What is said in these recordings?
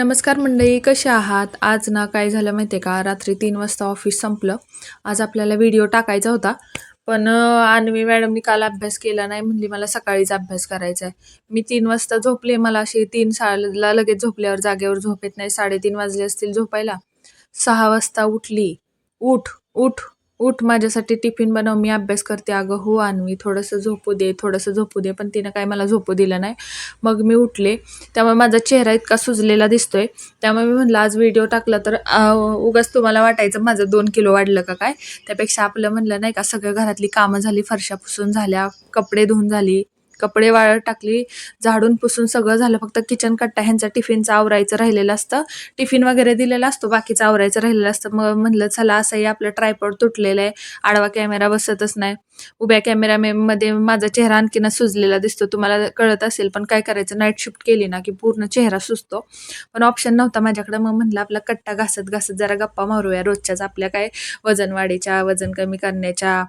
नमस्कार मंडळी कसे आहात? आज ना काय झालं माहिती आहे का? रात्री तीन वाजता ऑफिस संपलं. आज आपल्याला व्हिडिओ टाकायचा होता. पण अं, मॅडमनी काल अभ्यास केला नाही म्हणली मला सकाळीच अभ्यास करायचा आहे मी तीन वाजता झोपले. मला असे तीन साला लगेच झोपल्यावर जागेवर झोप येत नाही. साडेतीन वाजले असतील झोपायला. सहा वाजता उठली. उठ उठ उठ माझ्यासाठी टिफिन बनव मी अभ्यास करते. अगं हो आणवी थोडंसं झोपू दे थोडंसं झोपू दे पण तिनं काय मला झोपू दिलं नाही. मग मी उठले. त्यामुळे माझा चेहरा इतका सुजलेला दिसतो आहे त्यामुळे मी म्हणलं आज व्हिडिओ टाकला तर उगाच तुम्हाला वाटायचं माझं दोन किलो वाढलं का काय? त्यापेक्षा आपलं म्हणलं नाही का सगळं घरातली कामं झाली फरशा पुसून झाल्या कपडे धुवून झाली. कपडे वाळत टाकली झाडून पुसून सगळं झालं. फक्त किचन कट्टा ह्यांचा टिफिनचं आवरायचं राहिलेलं असतं. टिफिन वगैरे दिलेला असतो बाकीचं आवरायचं राहिलेलं असतं. मग म्हणलं चला असंही आपलं ट्रायपॉड तुटलेलं आहे. आडवा कॅमेरा बसतच नाही. उभ्या कॅमेरामध्ये माझा चेहरा आणखीनच सुजलेला दिसतो. तुम्हाला कळत असेल पण काय करायचं? नाईट शिफ्ट केली ना की पूर्ण चेहरा सुजतो. पण ऑप्शन नव्हता माझ्याकडे. मग म्हणलं आपला कट्टा घासत घासत जरा गप्पा मारूया. रोजच्याच आपल्या काय वजन वाढीच्या वजन कमी करण्याच्या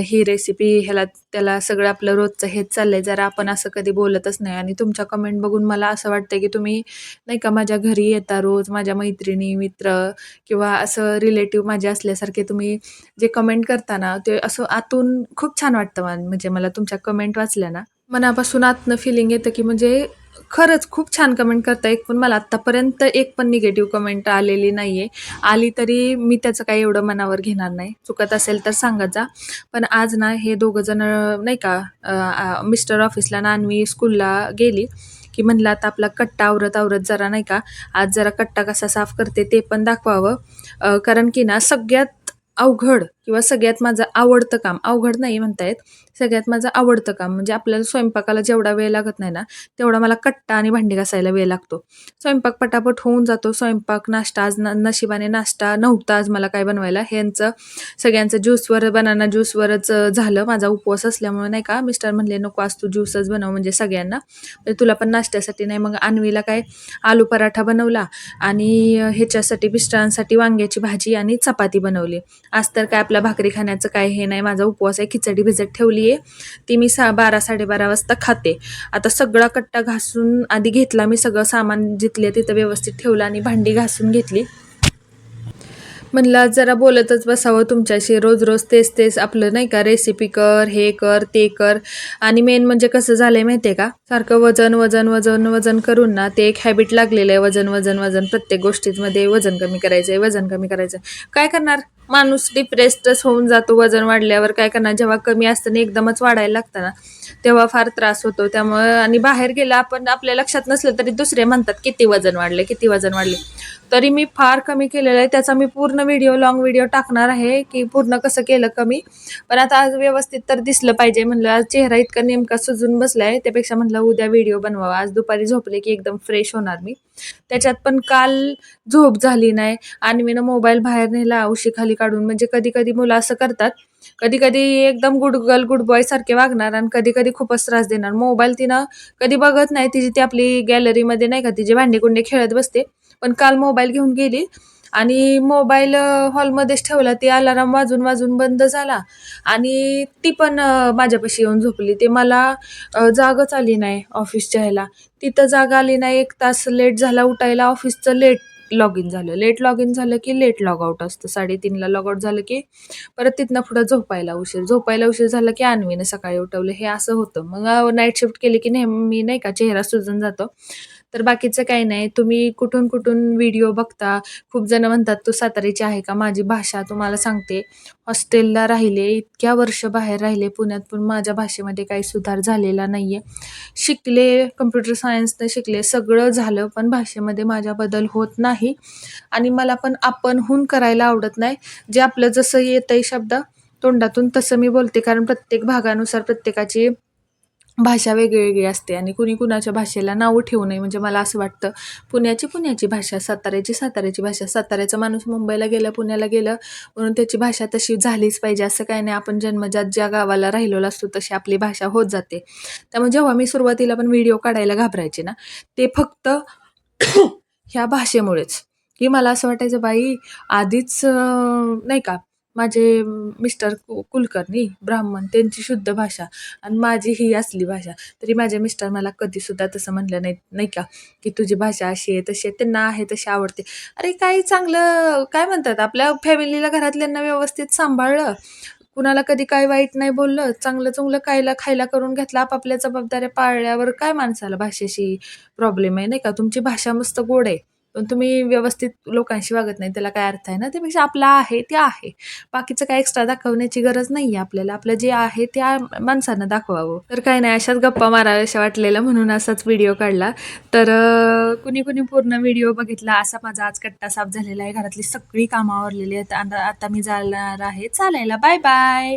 ही रेसिपी ह्याला त्याला सगळं आपलं रोजचं हेच चाललंय. जरा आपण असं कधी बोलतच नाही. आणि तुमच्या कमेंट बघून मला असं वाटतं की तुम्ही नाही का माझ्या घरी येता रोज माझ्या मैत्रिणी मित्र किंवा असं रिलेटिव्ह माझे असल्यासारखे तुम्ही जे कमेंट करता ना ते असं आतून खूप छान वाटतं म्हणजे मला तुमच्या कमेंट वाचल्या ना मनापासून आतनं फिलिंग येतं की म्हणजे खरंच खूप छान कमेंट करता एक पण मला आत्तापर्यंत एक पण निगेटिव्ह कमेंट आलेली नाही आहे आली तरी मी त्याचं काही एवढं मनावर घेणार नाही. चुकत असेल तर सांगत जा. पण आज ना हे दोघं जण नाही का मिस्टर ऑफिसला ना अन्वी स्कूलला गेली की म्हणलं आता आपला कट्टा आवरत आवरत जरा नाही का आज जरा कट्टा कसा साफ करते ते पण दाखवावं. कारण की ना सगळ्यात अवघड किंवा सगळ्यात माझं आवडतं काम अवघड नाही म्हणता येत सगळ्यात माझं आवडतं काम म्हणजे आपल्याला स्वयंपाकाला जेवढा वेळ लागत नाही ना तेवढा मला कट्टा आणि भांडी घासायला वेळ लागतो. स्वयंपाक पटापट होऊन जातो स्वयंपाक नाश्ता आज न नशिबाने नाश्ता नव्हता आज मला काय बनवायला ह्यांचं सगळ्यांचं ज्यूसवर बनाना ज्यूसवरच झालं माझा उपवास असल्यामुळे नाही का मिस्टर म्हणले नको आज तू ज्यूसच बनव म्हणजे सगळ्यांना. म्हणजे तुला पण नाश्त्यासाठी नाही मग अन्वीला काय आलू पराठा बनवला आणि ह्याच्यासाठी मिस्टरांसाठी वांग्याची भाजी आणि चपाती बनवली. आज तर काय आपल्या भाकरी खाण्याचं काय हे नाही माझा उपवास आहे खिचडी भिजत ठेवली आहे ती मी सा बारा साडेबारा वाजता खाते. आता सगळा कट्टा घासून आधी घेतला मी सगळं सामान जिथले तिथं व्यवस्थित ठेवलं आणि भांडी घासून घेतली. म्हणलं जरा बोलतच बसावं तुमच्याशी रोज रोज तेच तेच आपलं नाही का रेसिपी कर हे कर ते कर. आणि मेन म्हणजे कसं झालंय माहिती आहे का सारखं वजन वजन वजन वजन करून ना ते एक हॅबिट लागलेलं आहे वजन वजन वजन प्रत्येक गोष्टीमध्ये वजन कमी करायचं आहे वजन कमी करायचं आहे. काय करणार? माणूस डिप्रेस्डच होऊन जातो वजन वाढल्यावर. काय करणार? जेव्हा कमी असतं आणि एकदमच वाढायला लागतं ना तेव्हा फार त्रास होतो. त्यामुळं आणि बाहेर गेला आपण आपल्या लक्षात नसलं तरी दुसरे म्हणतात किती वजन वाढले किती वजन वाढले? तरी मी फार कमी केलेलं आहे. त्याचा मी पूर्ण व्हिडिओ लॉंग व्हिडिओ टाकणार आहे की पूर्ण कसं केलं कमी. पण आता आज व्यवस्थित तर दिसलं पाहिजे. म्हणलं आज चेहरा इतका नेमका सुजून बसलाय. त्यापेक्षा म्हणलं उद्या व्हिडिओ बनवावा. आज दुपारी झोपले की एकदम फ्रेश होणार मी. त्याच्यात पण काल झोप झाली नाही. आणि मी ना मोबाईल बाहेर नेला उशीखाली काढून. म्हणजे कधी कधी मुलं असं करतात कधी कधी एकदम गुड गर्ल गुड बॉय सारखे वागणार आणि कधी कधी खूपच त्रास देणार. मोबाईल तिनं कधी बघत नाही तिची ती आपली गॅलरीमध्ये नाही का तिचे भांडे कुंडे खेळत बसते. पण काल मोबाईल घेऊन गेली आणि मोबाईल हॉलमध्येच ठेवला. ती अलाराम वाजून वाजून बंद झाला. आणि ती पण माझ्यापाशी येऊन झोपली. ते मला जागच आली नाही ऑफिसच्या ह्याला. तिथं जागा आली नाही. एक तास लेट झाला उठायला. ऑफिसचं लेट लॉग इन झालं. लेट लॉग इन झालं की लेट लॉग आउट असतं. साडेतीनला लॉग आउट झालं की परत तिथनं पुढं झोपायला उशीर. झोपायला उशीर झाला की आणवीनं सकाळी उठवलं. हे असं होतं. मग नाईट शिफ्ट केली की नेहमी नाही का चेहरा सुजून जातो. तर बाकीचं काही नाही. तुम्ही कुठून कुठून व्हिडिओ बघता? खूप जण म्हणतात तू सातारीची आहे का? माझी भाषा तुम्हाला सांगते. हॉस्टेलला राहिले इतक्या वर्ष बाहेर राहिले पुण्यात पण माझ्या भाषेमध्ये काही सुधार झालेला नाही आहे शिकले कम्प्युटर सायन्सनं शिकले सगळं झालं पण भाषेमध्ये माझ्या बदल होत नाही. आणि मला पण आपणहून करायला आवडत नाही. जे आपलं जसं येतंय शब्द तोंडातून तसं मी बोलते. कारण प्रत्येक भागानुसार प्रत्येकाची भाषा वेगवेगळी असते आणि कुणी कुणाच्या भाषेला नावं ठेवू नये. म्हणजे मला असं वाटतं पुण्याची पुण्याची भाषा साताऱ्याची साताऱ्याची भाषा साताऱ्याचा माणूस मुंबईला गेला पुण्याला गेलं म्हणून त्याची भाषा तशी झालीच पाहिजे. असं काही नाही आपण जन्मजात ज्या गावाला राहिलेलो असतो तशी आपली भाषा होत जाते. त्यामुळे जेव्हा मी सुरुवातीला पण व्हिडिओ काढायला घाबरायचे ना ते फक्त ह्या भाषेमुळेच. की मला असं वाटायचं बाई आधीच नाही का माझे मिस्टर कु कुलकर्णी ब्राह्मण त्यांची शुद्ध भाषा आणि माझी ही असली भाषा. तरी माझे मिस्टर मला कधीसुद्धा तसं म्हणलं नाही नाही का? की तुझी भाषा अशी आहे तशी आहे त्यांना आहे तशी आवडते. अरे काही चांगलं काय म्हणतात आपल्या फॅमिलीला घरातल्यांना व्यवस्थित सांभाळलं. कुणाला कधी काय वाईट नाही बोललं. चांगलं चांगलं खायला खायला करून घेतलं. आपापल्या जबाबदाऱ्या पाळल्यावर काय माणसाला भाषेशी प्रॉब्लेम आहे नाही का? तुमची भाषा मस्त गोड आहे. पण तुम्ही व्यवस्थित लोकांशी वागत नाही त्याला काय अर्थ आहे ना? त्यापेक्षा आपला आहे ते आहे. बाकीचं काय एक्स्ट्रा दाखवण्याची गरज नाही आहे आपल्याला. आपलं जे आहे त्या माणसानं दाखवावं. तर काय नाही अशाच गप्पा माराव्याशा वाटलेलं म्हणून असाच व्हिडिओ काढला. तर कुणी कुणी पूर्ण व्हिडिओ बघितला असा माझा आज कट्टा साफ झालेला आहे. घरातली सगळी कामं आवरलेली आहेत. आता आता मी जाणार आहे. चालायला. Bye bye